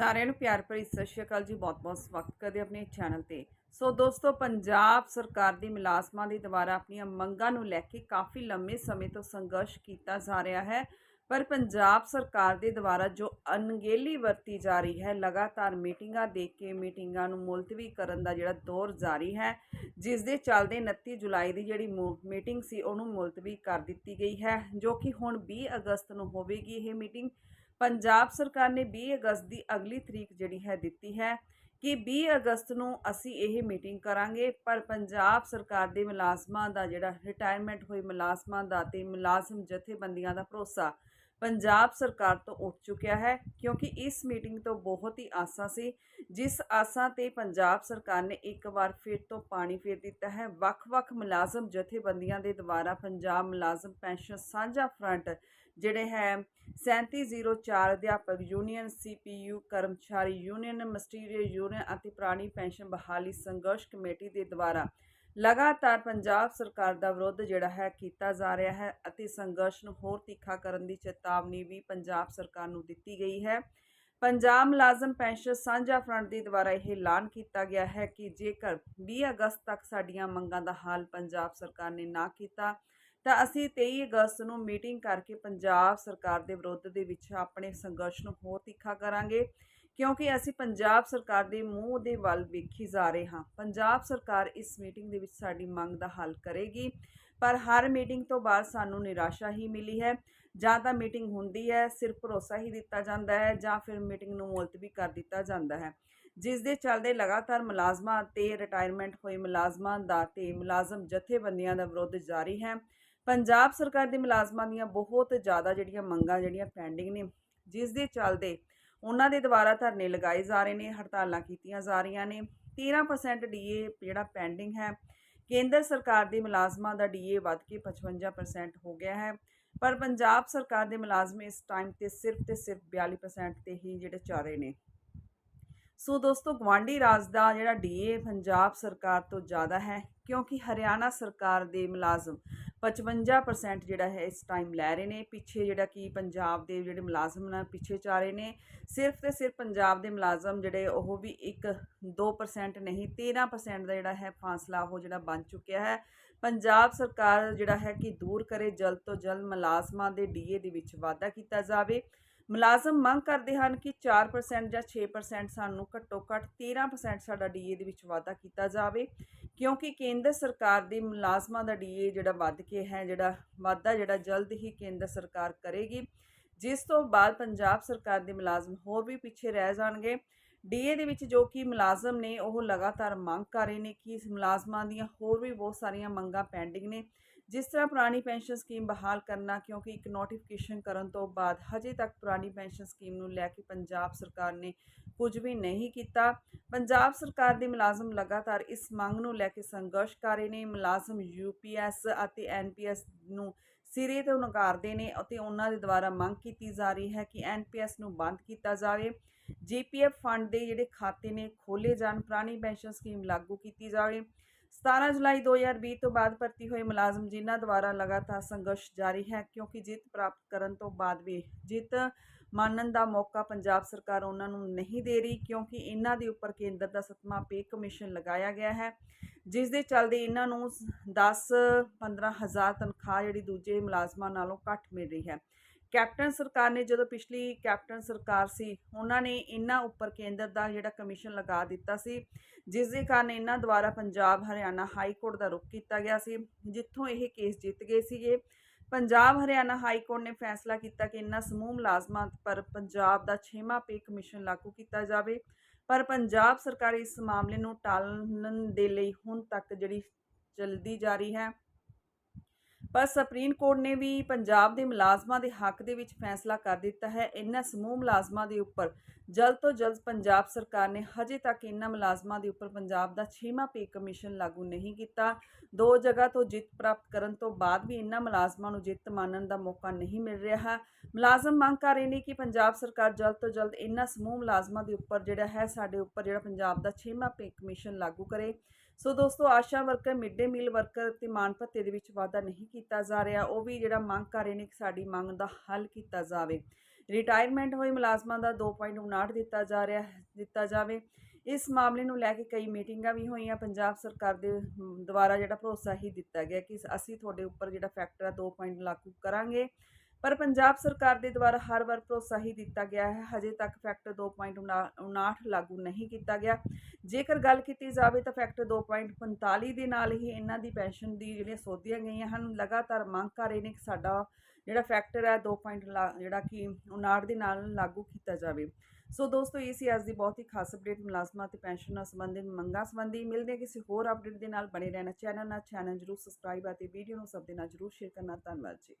ਸਾਰਿਆਂ ਨੂੰ ਪਿਆਰ ਭਰੀ ਸਤਿ ਸ਼੍ਰੀ ਅਕਾਲ ਜੀ, ਬਹੁਤ-ਬਹੁਤ ਸਵਾਗਤ ਕਰਦੇ ਆਪਣੇ ਚੈਨਲ ਤੇ। ਸੋ ਦੋਸਤੋ, ਪੰਜਾਬ ਸਰਕਾਰ ਦੀ ਮੁਲਾਜ਼ਮਾਂ ਦੀ ਦੁਆਰਾ ਆਪਣੀਆਂ ਮੰਗਾਂ ਨੂੰ ਲੈ ਕੇ ਕਾਫੀ ਲੰਮੇ ਸਮੇਂ ਤੋਂ ਸੰਘਰਸ਼ ਕੀਤਾ ਜਾ ਰਿਹਾ ਹੈ। ਪਰ ਪੰਜਾਬ ਸਰਕਾਰ ਦੇ ਦੁਆਰਾ ਜੋ ਅਣਗਹਿਲੀ ਵਰਤੀ ਜਾ ਰਹੀ ਹੈ, ਲਗਾਤਾਰ ਮੀਟਿੰਗਾਂ ਦੇ ਕੇ ਮੀਟਿੰਗਾਂ ਨੂੰ ਮੁਲਤਵੀ ਕਰਨ ਦਾ ਜਿਹੜਾ ਦੌਰ ਜਾਰੀ ਹੈ, ਜਿਸ ਦੇ ਚੱਲਦੇ 29 ਜੁਲਾਈ ਦੀ ਜਿਹੜੀ ਮੋ- ਮੀਟਿੰਗ ਸੀ, ਉਹਨੂੰ ਮੁਲਤਵੀ ਕਰ ਦਿੱਤੀ ਗਈ ਹੈ, ਜੋ ਕਿ ਹੁਣ 20 ਅਗਸਤ ਨੂੰ ਹੋਵੇਗੀ ਇਹ ਮੀਟਿੰਗ। ਪੰਜਾਬ ਸਰਕਾਰ ਨੇ 20 ਅਗਸਤ ਦੀ ਅਗਲੀ ਤਰੀਕ ਜਿਹੜੀ ਹੈ ਦਿੱਤੀ ਹੈ ਕਿ 20 ਅਗਸਤ ਨੂੰ ਅਸੀਂ ਇਹ ਮੀਟਿੰਗ ਕਰਾਂਗੇ, ਪਰ ਪੰਜਾਬ ਸਰਕਾਰ ਦੇ ਮੁਲਾਜ਼ਮਾਂ ਦਾ ਜਿਹੜਾ ਰਿਟਾਇਰਮੈਂਟ ਹੋਏ ਮੁਲਾਜ਼ਮਾਂ ਦਾ ਤੇ ਮੁਲਾਜ਼ਮ ਜਥੇਬੰਦੀਆਂ ਦਾ ਭਰੋਸਾ ਪੰਜਾਬ ਸਰਕਾਰ ਤੋਂ ਉੱਠ ਚੁੱਕਿਆ ਹੈ ਕਿਉਂਕਿ ਇਸ ਮੀਟਿੰਗ ਤੋਂ ਬਹੁਤ ਹੀ ਆਸਾਂ ਸੀ। ਜਿਸ ਆਸਾਂ ਤੇ ਪੰਜਾਬ ਸਰਕਾਰ ਨੇ ਇੱਕ ਵਾਰ ਫਿਰ ਤੋਂ ਪਾਣੀ ਫੇਰ ਦਿੱਤਾ ਹੈ। ਵੱਖ-ਵੱਖ ਮੁਲਾਜ਼ਮ ਜਥੇਬੰਦੀਆਂ ਦੇ ਦੁਆਰਾ ਪੰਜਾਬ ਮੁਲਾਜ਼ਮ ਪੈਨਸ਼ਨ ਸਾਂਝਾ ਫਰੰਟ ਜਿਹੜੇ ਹੈ 3704 ਅਧਿਆਪਕ ਯੂਨੀਅਨ, ਸੀਪੀਯੂ, ਕਰਮਚਾਰੀ ਯੂਨੀਅਨ, ਮਸਟੀਰੀਅਲ ਯੂਨੀਅਨ ਅਤੇ ਪੁਰਾਣੀ ਪੈਨਸ਼ਨ ਬਹਾਲੀ ਸੰਘਰਸ਼ ਕਮੇਟੀ ਦੇ ਦੁਆਰਾ ਲਗਾਤਾਰ ਪੰਜਾਬ ਸਰਕਾਰ ਦਾ ਵਿਰੋਧ ਜਿਹੜਾ ਹੈ ਕੀਤਾ ਜਾ ਰਿਹਾ ਹੈ ਅਤੇ ਸੰਘਰਸ਼ ਨੂੰ ਹੋਰ ਤਿੱਖਾ ਕਰਨ ਦੀ ਚੇਤਾਵਨੀ ਵੀ ਪੰਜਾਬ ਸਰਕਾਰ ਨੂੰ ਦਿੱਤੀ ਗਈ ਹੈ। ਪੰਜਾਬ ਮੁਲਾਜ਼ਮ ਪੈਨਸ਼ਨ ਸਾਂਝਾ ਫਰੰਟ ਦੇ ਦੁਆਰਾ ਇਹ ਐਲਾਨ ਕੀਤਾ ਗਿਆ ਹੈ ਕਿ ਜੇਕਰ 20 ਅਗਸਤ ਤੱਕ ਸਾਡੀਆਂ ਮੰਗਾਂ ਦਾ ਹੱਲ ਪੰਜਾਬ ਸਰਕਾਰ ਨੇ ਨਾ ਕੀਤਾ, ਤਾਂ ਅਸੀਂ 23 ਅਗਸਤ ਨੂੰ ਮੀਟਿੰਗ ਕਰਕੇ ਪੰਜਾਬ ਸਰਕਾਰ ਦੇ ਵਿਰੁੱਧ ਦੇ ਵਿੱਚ ਆਪਣੇ ਸੰਘਰਸ਼ ਨੂੰ ਹੋਰ ਤਿੱਖਾ ਕਰਾਂਗੇ। ਕਿਉਂਕਿ ਅਸੀਂ ਪੰਜਾਬ ਸਰਕਾਰ ਦੇ ਮੂੰਹ ਦੇ ਵੱਲ ਵੇਖੀ ਜਾ ਰਹੇ ਹਾਂ। ਪੰਜਾਬ ਸਰਕਾਰ ਇਸ ਮੀਟਿੰਗ ਦੇ ਵਿੱਚ ਸਾਡੀ ਮੰਗ ਦਾ ਹੱਲ ਕਰੇਗੀ, ਪਰ ਹਰ ਮੀਟਿੰਗ ਤੋਂ ਬਾਅਦ ਸਾਨੂੰ ਨਿਰਾਸ਼ਾ ਹੀ ਮਿਲੀ ਹੈ। ਜਾਂ ਤਾਂ ਮੀਟਿੰਗ ਹੁੰਦੀ ਹੈ ਸਿਰਫ ਭਰੋਸਾ ਹੀ ਦਿੱਤਾ ਜਾਂਦਾ ਹੈ, ਜਾਂ ਫਿਰ ਮੀਟਿੰਗ ਨੂੰ ਮੁਲਤਵੀ ਕਰ ਦਿੱਤਾ ਜਾਂਦਾ ਹੈ। ਜਿਸ ਦੇ ਚੱਲਦੇ ਲਗਾਤਾਰ ਮੁਲਾਜ਼ਮਾਂ ਤੇ ਰਿਟਾਇਰਮੈਂਟ ਹੋਏ ਮੁਲਾਜ਼ਮਾਂ ਦਾ ਤੇ ਮੁਲਾਜ਼ਮ ਜਥੇਬੰਦੀਆਂ ਦਾ ਵਿਰੋਧ ਜਾਰੀ ਹੈ। ਪੰਜਾਬ ਸਰਕਾਰ ਦੇ ਮੁਲਾਜ਼ਮਾਂ ਦੀਆਂ ਬਹੁਤ ਜ਼ਿਆਦਾ ਜਿਹੜੀਆਂ ਮੰਗਾਂ ਜਿਹੜੀਆਂ ਪੈਂਡਿੰਗ ਨੇ, ਜਿਸ ਦੇ ਚੱਲਦੇ ਉਹਨਾਂ ਦੇ ਦੁਆਰਾ ਧਰਨੇ ਲਗਾਏ ਜਾ ਰਹੇ ਨੇ, ਹੜਤਾਲਾਂ ਕੀਤੀਆਂ ਜਾ ਰਹੀਆਂ ਨੇ। 13% ਡੀਏ ਜਿਹੜਾ ਪੈਂਡਿੰਗ ਹੈ। ਕੇਂਦਰ ਸਰਕਾਰ ਦੇ ਮੁਲਾਜ਼ਮਾਂ ਦਾ ਡੀਏ ਵੱਧ ਕੇ 55% ਹੋ ਗਿਆ ਹੈ। ਪਰ ਪੰਜਾਬ ਸਰਕਾਰ ਦੇ ਮੁਲਾਜ਼ਮ ਇਸ ਟਾਈਮ ਤੇ ਸਿਰਫ ਤੇ ਸਿਰਫ 42% ਤੇ ਹੀ ਜਿਹੜੇ ਚੱਲ ਰਹੇ ਨੇ। ਸੋ ਦੋਸਤੋ ਗਵਾਂਢੀ ਰਾਜ ਦਾ ਜਿਹੜਾ ਡੀਏ ਪੰਜਾਬ ਸਰਕਾਰ ਤੋਂ ਜ਼ਿਆਦਾ ਹੈ, ਕਿਉਂਕਿ ਹਰਿਆਣਾ ਸਰਕਾਰ ਦੇ ਮੁਲਾਜ਼ਮ 55% ਜਿਹੜਾ ਹੈ ਇਸ ਟਾਈਮ ਲੈ ਰਹੇ ਨੇ। ਪਿੱਛੇ ਜਿਹੜਾ ਕਿ ਪੰਜਾਬ ਦੇ ਜਿਹੜੇ ਮੁਲਾਜ਼ਮ ਨੇ ਪਿੱਛੇ ਚਾ ਰਹੇ ਨੇ, ਸਿਰਫ ਤੇ ਸਿਰਫ ਪੰਜਾਬ ਦੇ ਮੁਲਾਜ਼ਮ ਜਿਹੜੇ ਉਹ ਵੀ ਇੱਕ 2% ਨਹੀਂ 13% ਦਾ ਜਿਹੜਾ ਹੈ ਫਾਸਲਾ ਉਹ ਜਿਹੜਾ ਬਣ ਚੁੱਕਿਆ ਹੈ। ਪੰਜਾਬ ਸਰਕਾਰ ਜਿਹੜਾ ਹੈ ਕਿ ਦੂਰ ਕਰੇ, ਜਲਦ ਤੋਂ ਜਲਦ ਮੁਲਾਜ਼ਮਾਂ ਦੇ ਡੀਏ ਦੇ ਵਿੱਚ ਵਾਧਾ ਕੀਤਾ ਜਾਵੇ। ਮੁਲਾਜ਼ਮ ਮੰਗ ਕਰਦੇ ਹਨ ਕਿ 4% ਜਾਂ 6% ਸਾਨੂੰ ਘੱਟੋ ਘੱਟ 13% ਸਾਡਾ ਡੀਏ ਦੇ ਵਿੱਚ ਵਾਧਾ ਕੀਤਾ ਜਾਵੇ, ਕਿਉਂਕਿ ਕੇਂਦਰ ਸਰਕਾਰ ਦੇ ਮੁਲਾਜ਼ਮਾਂ ਦਾ ਡੀਏ ਜਿਹੜਾ ਵੱਧ ਕੇ ਹੈ, ਜਿਹੜਾ ਵਾਧਾ ਜਿਹੜਾ ਜਲਦ ਹੀ ਕੇਂਦਰ ਸਰਕਾਰ ਕਰੇਗੀ, ਜਿਸ ਤੋਂ ਬਾਅਦ ਪੰਜਾਬ ਸਰਕਾਰ ਦੇ ਮੁਲਾਜ਼ਮ ਹੋਰ ਵੀ ਪਿੱਛੇ ਰਹਿ ਜਾਣਗੇ। ਡੀਏ ਦੇ ਵਿੱਚ ਜੋ ਕਿ ਮੁਲਾਜ਼ਮ ਨੇ, ਉਹ ਲਗਾਤਾਰ ਮੰਗ ਕਰ ਰਹੇ ਨੇ ਕਿ ਮੁਲਾਜ਼ਮਾਂ ਦੀਆਂ ਹੋਰ ਵੀ ਬਹੁਤ ਸਾਰੀਆਂ ਮੰਗਾਂ ਪੈਂਡਿੰਗ ਨੇ। ਜਿਸ ਤਰ੍ਹਾਂ ਪੁਰਾਣੀ ਪੈਨਸ਼ਨ ਸਕੀਮ ਬਹਾਲ ਕਰਨਾ, ਕਿਉਂਕਿ ਇੱਕ ਨੋਟੀਫਿਕੇਸ਼ਨ ਕਰਨ ਤੋਂ ਬਾਅਦ ਹਜੇ ਤੱਕ ਪੁਰਾਣੀ ਪੈਨਸ਼ਨ ਸਕੀਮ ਨੂੰ ਲੈ ਕੇ ਪੰਜਾਬ ਸਰਕਾਰ ਨੇ ਕੁਝ ਵੀ ਨਹੀਂ ਕੀਤਾ। ਪੰਜਾਬ ਸਰਕਾਰ ਦੇ ਮੁਲਾਜ਼ਮ ਲਗਾਤਾਰ ਇਸ ਮੰਗ ਨੂੰ ਲੈ ਕੇ ਸੰਘਰਸ਼ ਕਰ ਰਹੇ ਨੇ। ਮੁਲਾਜ਼ਮ ਯੂਪੀਐਸ ਅਤੇ ਐਨਪੀਐਸ ਨੂੰ ਸਿਰੇ ਤੋਂ ਨਕਾਰਦੇ ਨੇ ਅਤੇ ਉਹਨਾਂ ਦੇ ਦੁਆਰਾ ਮੰਗ ਕੀਤੀ ਜਾ ਰਹੀ ਹੈ ਕਿ ਐਨਪੀਐਸ ਨੂੰ ਬੰਦ ਕੀਤਾ ਜਾਵੇ। ਜੀਪੀਐਫ ਫੰਡ ਦੇ ਜਿਹੜੇ ਖਾਤੇ ਨੇ ਖੋਲੇ ਜਾਣ, ਪੁਰਾਣੀ ਪੈਨਸ਼ਨ ਸਕੀਮ ਲਾਗੂ ਕੀਤੀ ਜਾਵੇ। 17 ਜੁਲਾਈ 2020 ਤੋਂ ਬਾਅਦ ਭਰਤੀ ਹੋਏ ਮੁਲਾਜ਼ਮ ਜਿਨ੍ਹਾਂ ਦੁਆਰਾ ਲਗਾਤਾਰ ਸੰਘਰਸ਼ ਜਾਰੀ ਹੈ, ਕਿਉਂਕਿ ਜਿੱਤ ਪ੍ਰਾਪਤ ਕਰਨ ਤੋਂ ਬਾਅਦ ਵੀ ਜਿੱਤ ਮਾਨਣ ਦਾ ਮੌਕਾ ਪੰਜਾਬ ਸਰਕਾਰ ਉਹਨਾਂ ਨੂੰ ਨਹੀਂ ਦੇ ਰਹੀ, ਕਿਉਂਕਿ ਇਹਨਾਂ ਦੇ ਉੱਪਰ ਕੇਂਦਰ ਦਾ ਸਤਮਾ ਪੇ ਕਮਿਸ਼ਨ ਲਗਾਇਆ ਗਿਆ ਹੈ, ਜਿਸ ਦੇ ਚੱਲਦੇ ਇਹਨਾਂ ਨੂੰ 10 15 ਹਜ਼ਾਰ ਤਨਖਾਹ ਜਿਹੜੀ ਦੂਜੇ ਮੁਲਾਜ਼ਮਾਂ ਨਾਲੋਂ ਘੱਟ ਮਿਲ ਰਹੀ ਹੈ। ਕੈਪਟਨ ਸਰਕਾਰ ਨੇ ਜਦੋਂ ਪਿਛਲੀ ਕੈਪਟਨ ਸਰਕਾਰ ਸੀ, ਉਹਨਾਂ ਨੇ ਇਹਨਾਂ ਉੱਪਰ ਕੇਂਦਰ ਦਾ ਜਿਹੜਾ ਕਮਿਸ਼ਨ ਲਗਾ ਦਿੱਤਾ ਸੀ, ਜਿਸ ਦੇ ਕਾਰਨ ਇਹਨਾਂ ਦੁਆਰਾ ਪੰਜਾਬ, ਹਰਿਆਣਾ ਹਾਈ ਕੋਰਟ ਦਾ ਰੁਖ ਕੀਤਾ ਗਿਆ ਸੀ, ਜਿੱਥੋਂ ਇਹ ਕੇਸ ਜਿੱਤ ਗਏ ਸੀਗੇ। ਪੰਜਾਬ, ਹਰਿਆਣਾ ਹਾਈ ਕੋਰਟ ਨੇ ਫੈਸਲਾ ਕੀਤਾ ਕਿ ਇਹਨਾਂ ਸਮੂਹ ਮੁਲਾਜ਼ਮਾਂ ਪਰ ਪੰਜਾਬ ਦਾ 6ਵਾਂ ਪੇ ਕਮਿਸ਼ਨ ਲਾਗੂ ਕੀਤਾ ਜਾਵੇ, ਪਰ ਪੰਜਾਬ ਸਰਕਾਰ ਇਸ ਮਾਮਲੇ ਨੂੰ ਟਾਲਣ ਦੇ ਲਈ ਹੁਣ ਤੱਕ ਜਿਹੜੀ ਚਲਦੀ ਜਾ ਰਹੀ ਹੈ ਪਰ ਸੁਪਰੀਮ ਕੋਰਟ ਨੇ ਵੀ ਪੰਜਾਬ ਦੇ ਮੁਲਾਜ਼ਮਾਂ ਦੇ ਹੱਕ ਦੇ ਵਿੱਚ ਫੈਸਲਾ ਕਰ ਦਿੱਤਾ ਹੈ। ਇਹਨਾਂ ਸਮੂਹ ਮੁਲਾਜ਼ਮਾਂ ਦੇ ਉੱਪਰ ਜਲਦ ਤੋਂ ਜਲਦ ਪੰਜਾਬ ਸਰਕਾਰ ਨੇ ਹਜੇ ਤੱਕ ਇਹਨਾਂ ਮੁਲਾਜ਼ਮਾਂ ਦੇ ਉੱਪਰ ਪੰਜਾਬ ਦਾ 6ਵਾਂ ਪੇ ਕਮਿਸ਼ਨ ਲਾਗੂ ਨਹੀਂ ਕੀਤਾ। ਦੋ ਜਗ੍ਹਾ ਤੋਂ ਜਿੱਤ ਪ੍ਰਾਪਤ ਕਰਨ ਤੋਂ ਬਾਅਦ ਵੀ ਇਹਨਾਂ ਮੁਲਾਜ਼ਮਾਂ ਨੂੰ ਜਿੱਤ ਮੰਨਣ ਦਾ ਮੌਕਾ ਨਹੀਂ ਮਿਲ ਰਿਹਾ ਮੁਲਾਜ਼ਮ ਮੰਗ ਕਰ ਰਹੇ ਨੇ ਕਿ ਪੰਜਾਬ ਸਰਕਾਰ ਜਲਦ ਤੋਂ ਜਲਦ ਇਹਨਾਂ ਸਮੂਹ ਮੁਲਾਜ਼ਮਾਂ ਦੇ ਉੱਪਰ ਜਿਹੜਾ ਹੈ, ਸਾਡੇ ਉੱਪਰ ਜਿਹੜਾ ਪੰਜਾਬ ਦਾ 6ਵਾਂ ਪੇ ਕਮਿਸ਼ਨ ਲਾਗੂ ਕਰੇ। ਸੋ ਦੋਸਤੋ, Asha worker mid day meal worker ਤੇ ਮਾਨ ਭੱਤੇ ਦੇ ਵਿੱਚ ਵਾਧਾ ਨਹੀਂ ਕੀਤਾ ਜਾ ਰਿਹਾ। ਉਹ ਵੀ ਜਿਹੜਾ ਮੰਗ ਕਰ ਰਹੇ ਨੇ ਕਿ ਸਾਡੀ ਮੰਗ ਦਾ ਹੱਲ ਕੀਤਾ ਜਾਵੇ। ਰਿਟਾਇਰਮੈਂਟ ਹੋਏ ਮੁਲਾਜ਼ਮਾਂ ਦਾ 2.59 ਦਿੱਤਾ ਜਾ ਰਿਹਾ, ਦਿੱਤਾ ਜਾਵੇ। ਇਸ ਮਾਮਲੇ ਨੂੰ ਲੈ ਕੇ ਕਈ ਮੀਟਿੰਗਾਂ ਵੀ ਹੋਈਆਂ। ਪੰਜਾਬ ਸਰਕਾਰ ਦੇ ਦੁਆਰਾ ਜਿਹੜਾ ਭਰੋਸਾ ਹੀ ਦਿੱਤਾ ਗਿਆ ਕਿ ਅਸੀਂ ਤੁਹਾਡੇ ਉੱਪਰ ਜਿਹੜਾ ਫੈਕਟਰ ਆ 2 ਪੁਆਇੰਟ ਲਾਗੂ ਕਰਾਂਗੇ। ਪਰ ਪੰਜਾਬ ਸਰਕਾਰ ਦੇ ਦੁਆਰਾ ਹਰ ਵਾਰ ਭਰੋਸਾ ਹੀ ਦਿੱਤਾ ਗਿਆ ਹੈ। ਹਜੇ ਤੱਕ ਫੈਕਟਰ 2.59 ਲਾਗੂ ਨਹੀਂ ਕੀਤਾ ਗਿਆ। ਜੇਕਰ ਗੱਲ ਕੀਤੀ ਜਾਵੇ ਤਾਂ ਫੈਕਟਰ 2.45 ਦੇ ਨਾਲ ਹੀ ਇਹਨਾਂ ਦੀ ਪੈਨਸ਼ਨ ਦੀ ਜਿਹੜੀਆਂ ਸੋਧੀਆਂ ਗਈਆਂ ਹਨ, ਲਗਾਤਾਰ ਮੰਗ ਕਰ ਰਹੇ ਨੇ ਕਿ ਸਾਡਾ ਜਿਹੜਾ ਫੈਕਟਰ ਹੈ 2 ਪੁਆਇੰਟ ਜਿਹੜਾ ਕਿ 59 ਦੇ ਨਾਲ ਲਾਗੂ ਕੀਤਾ ਜਾਵੇ। ਸੋ ਦੋਸਤੋ, ਇਹ ਸੀ ਅੱਜ ਦੀ ਬਹੁਤ ਹੀ ਖਾਸ ਅਪਡੇਟ ਮੁਲਾਜ਼ਮਾਂ ਤੇ ਪੈਨਸ਼ਨਾਂ ਸੰਬੰਧੀ ਮੰਗਾਂ ਸੰਬੰਧੀ। ਮਿਲਦੇ ਕਿਸੇ ਹੋਰ ਅਪਡੇਟ ਦੇ ਨਾਲ। ਬਣੇ ਰਹਿਣਾ ਚੈਨਲ ਨਾਲ। ਚੈਨਲ ਜਰੂਰ ਸਬਸਕ੍ਰਾਈਬ ਅਤੇ ਵੀਡੀਓ ਨੂੰ ਸਭ ਦੇ ਨਾਲ ਜਰੂਰ ਸ਼ੇਅਰ ਕਰਨਾ। ਧੰਨਵਾਦ ਜੀ।